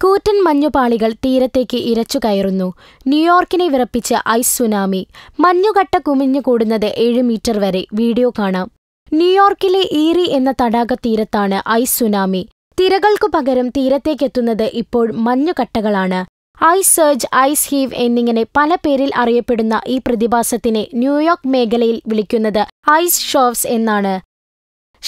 കൂറ്റൻ മഞ്ഞുപാളികൾ തീരത്തേക്ക് ഇരച്ചു കയറുന്നു. ന്യൂയോർക്കിനെ വിറപ്പിച്ച ഐസ് സുനാമി. മഞ്ഞുകട്ട കുമിഞ്ഞു കൂടുന്നത് ഏഴ് മീറ്റർ വരെ. വീഡിയോ കാണാം. ന്യൂയോർക്കിലെ ഈറി എന്ന തടാക തീരത്താണ് ഐസ് സുനാമി. തിരകൾക്കു പകരം തീരത്തേക്കെത്തുന്നത് ഇപ്പോൾ മഞ്ഞുകട്ടകളാണ്. ഐസ് സർജ് ഐസ് ഹീവ് എന്നിങ്ങനെ പല പേരിൽ അറിയപ്പെടുന്ന ഈ പ്രതിഭാസത്തിനെ ന്യൂയോർക്ക് മേഖലയിൽ വിളിക്കുന്നത് ഐസ് ഷോവ്സ് എന്നാണ്.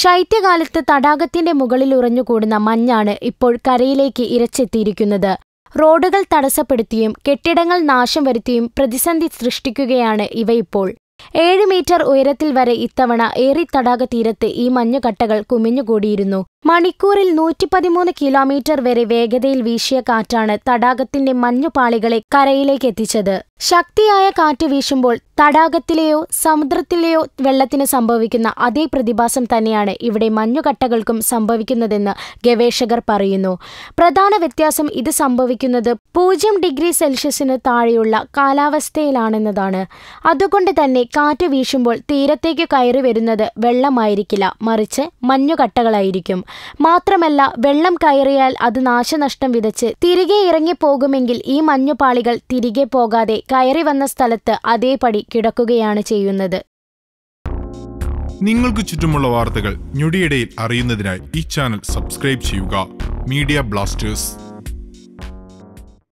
ശൈത്യകാലത്ത് തടാകത്തിന്റെ മുകളിൽ ഉറഞ്ഞുകൂടുന്ന മഞ്ഞാണ് ഇപ്പോൾ കരയിലേക്ക് ഇരച്ചെത്തിയിരിക്കുന്നത്. റോഡുകൾ തടസ്സപ്പെടുത്തിയും കെട്ടിടങ്ങൾ നാശം വരുത്തിയും പ്രതിസന്ധി സൃഷ്ടിക്കുകയാണ് ഇവയിപ്പോൾ ഏഴ് മീറ്റർ ഉയരത്തിൽ വരെ ഇത്തവണ ഏറി തടാക തീരത്ത് ഈ മഞ്ഞുകട്ടകൾ കുമിഞ്ഞുകൂടിയിരുന്നു. മണിക്കൂറിൽ നൂറ്റിപ്പതിമൂന്ന് കിലോമീറ്റർ വരെ വേഗതയിൽ വീശിയ കാറ്റാണ് തടാകത്തിന്റെ മഞ്ഞുപാളികളെ കരയിലേക്ക് എത്തിച്ചത്. ശക്തിയായ കാറ്റ് വീശുമ്പോൾ തടാകത്തിലെയോ സമുദ്രത്തിലെയോ വെള്ളത്തിന് സംഭവിക്കുന്ന അതേ പ്രതിഭാസം തന്നെയാണ് ഇവിടെ മഞ്ഞുകട്ടകൾക്കും സംഭവിക്കുന്നതെന്ന് ഗവേഷകർ പറയുന്നു. പ്രധാന വ്യത്യാസം ഇത് സംഭവിക്കുന്നത് പൂജ്യം ഡിഗ്രി സെൽഷ്യസിന് താഴെയുള്ള കാലാവസ്ഥയിലാണെന്നതാണ്. അതുകൊണ്ട് തന്നെ കാറ്റ് വീശുമ്പോൾ തീരത്തേക്ക് കയറി വരുന്നത് വെള്ളമായിരിക്കില്ല. മറിച്ച് മഞ്ഞുകട്ടകളായിരിക്കും. മാത്രമല്ല വെള്ളം കയറിയാൽ അത് നാശനഷ്ടം വിതച്ച് തിരികെ ഇറങ്ങിപ്പോകുമെങ്കിൽ ഈ മഞ്ഞുപാളികൾ തിരികെ പോകാതെ കയറി വന്ന സ്ഥലത്ത് അതേപടി കിടക്കുകയാണ് ചെയ്യുന്നത്. നിങ്ങൾക്ക് ചുറ്റുമുള്ള വാർത്തകൾ ഞൊടിയിടയിൽ അറിയുന്നതിനായി ഈ ചാനൽ സബ്സ്ക്രൈബ് ചെയ്യുക. Media blasters.